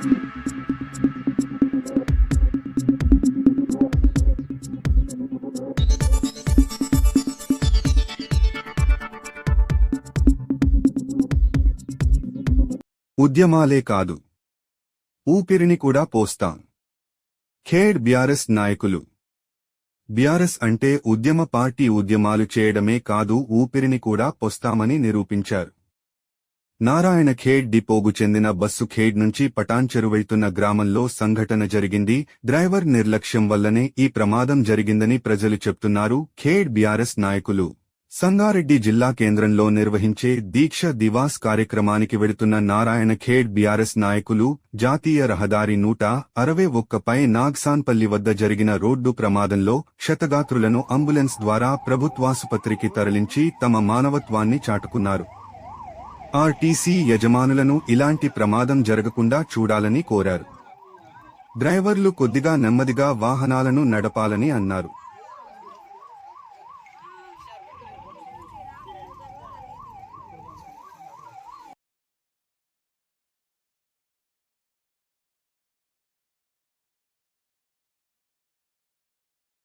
ఉద్యమాలే కాదు. ఊపిరిని కూడా పోస్తాం. ఖేడ్ బ్యారస్ నాయకులు. బ్యారస్ అంటే ఉద్యమ పార్టీ ఉద్యమాలు చేయడమే కాదు ఊపిరిని కూడా పోస్తామని నిరూపించారు. నారాయణ ఖేడ్ డిపోగు చెందిన బస్సు ఖేడ్ నుంచి పటాన్చెరు వెళ్తున్న గ్రామంలో సంఘటన జరిగింది. డ్రైవర్ నిర్లక్ష్యం వల్లనే ఈ ప్రమాదం జరిగిందని ప్రజలు చెప్తున్నారు. ఖేడ్ బీఆర్ఎస్ నాయకులు. సంగారెడ్డి జిల్లా కేంద్రంలో నిర్వహించే దీక్ష దివాస్ కార్యక్రమానికి వెళుతున్న నారాయణ ఖేడ్ బీఆర్ఎస్ నాయకులు జాతీయ రహదారి నూట అరవై ఒక్కపై నాగ్సాన్పల్లి వద్ద జరిగిన రోడ్డు ప్రమాదంలో క్షతగాత్రులను అంబులెన్స్ ద్వారా ప్రభుత్వాసుపత్రికి తరలించి తమ మానవత్వాన్ని చాటుకున్నారు. ఆర్టీసీ యజమానులను ఇలాంటి ప్రమాదం జరగకుండా చూడాలని కోరారు. డ్రైవర్లు కొద్దిగా నెమ్మదిగా వాహనాలను నడపాలని అన్నారు.